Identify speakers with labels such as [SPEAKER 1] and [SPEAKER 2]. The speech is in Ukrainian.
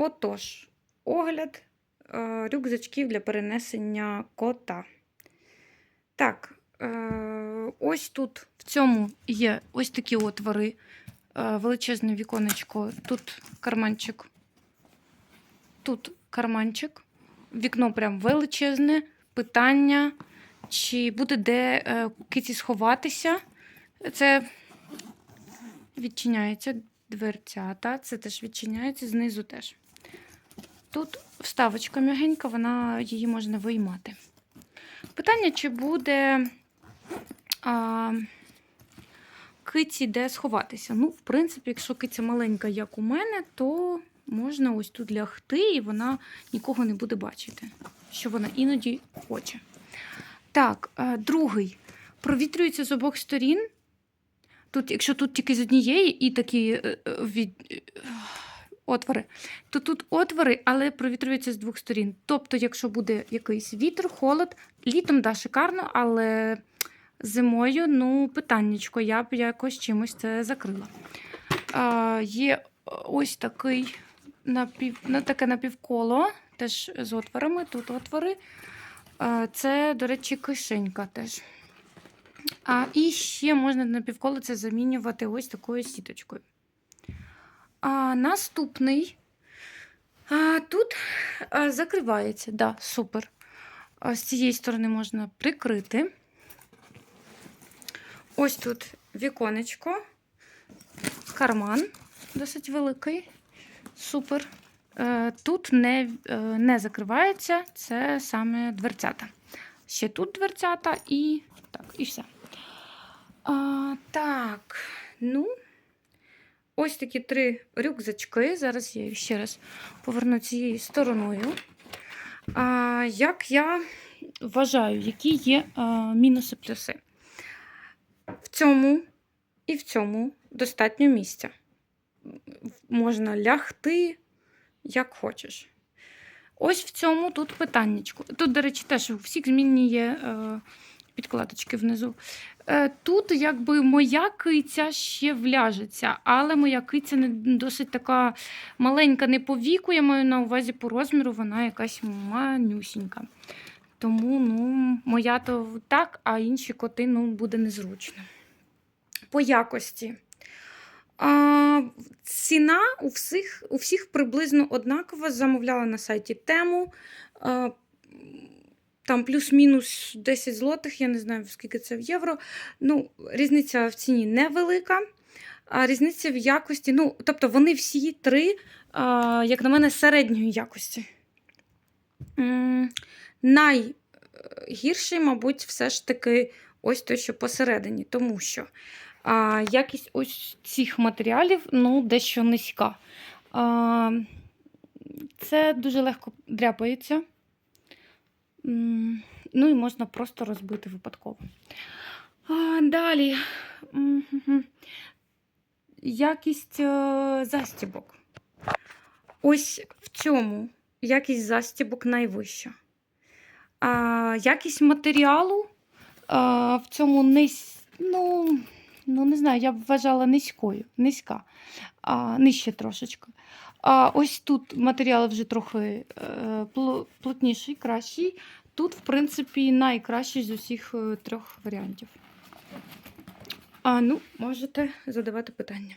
[SPEAKER 1] Отож, огляд е, рюкзачків для перенесення кота. Так, е, ось тут в цьому є ось такі отвори, е, величезне віконечко, тут карманчик, тут карманчик, вікно прям величезне. Питання, чи буде де киці сховатися. Це відчиняється дверцята, це теж відчиняється, знизу теж. Тут вставочка м'ягенька, вона її можна виймати. Питання, чи буде а, киці де сховатися. Ну, в принципі, якщо киця маленька, як у мене, то можна ось тут лягти, і вона нікого не буде бачити, що вона іноді хоче. Так, а, другий. Провітрюється з обох сторін. Тут, якщо тут тільки з однієї і такі е, е, від, е, отвори, то тут отвори, але провітрюється з двох сторін. Тобто, якщо буде якийсь вітер, холод, літом да, шикарно, але зимою, ну, питаннячко, я б якось чимось це закрила. А, є ось такий напів, ну, таке напівколо, теж з отворами, тут отвори. А, це, до речі, кишенька теж. А, і ще можна напівколо це замінювати ось такою сіточкою. А, наступний. А, тут а, закривається, да, супер. А, з цієї сторони можна прикрити. Ось тут віконечко, карман досить великий. Супер. Е, Тут не, е, не закривається, це саме дверцята. Ще тут дверцята і так, і все. А, так, ну, ось такі три рюкзачки. Зараз я ще раз поверну цією стороною. А, як я вважаю, які є мінуси плюси? В цьому і в цьому достатньо місця. Можна лягти, як хочеш. Ось в цьому тут питаннячко. Тут, до речі, теж у всіх змінні є е, підкладочки внизу. Е, тут, якби моя киця ще вляжеться, але моя киця не досить така маленька, не по віку, я маю на увазі по розміру, вона якась манюсінька. Тому ну, моя то так, а інші коти ну, буде незручно. По якості. А, ціна у всіх, у всіх приблизно однакова. Замовляла на сайті тему. А, там плюс-мінус 10 злотих, я не знаю, скільки це в євро. Ну, Різниця в ціні невелика. А різниця в якості. ну, Тобто вони всі три, а, як на мене, середньої якості. Найгірший, мабуть, все ж таки ось той, що посередині, тому що а, якість ось цих матеріалів ну, дещо низька. А, це дуже легко дряпається. Ну і можна просто розбити випадково. Далі. Якість е, застібок. Ось в цьому якість застібок найвища. Якість матеріалу а, в цьому низь, ну, ну, не знаю, я б вважала низькою, низька, а, нижче трошечки. А ось тут матеріал вже трохи е, плотніший, кращий. Тут, в принципі, найкращий з усіх е, трьох варіантів. А ну, можете задавати питання.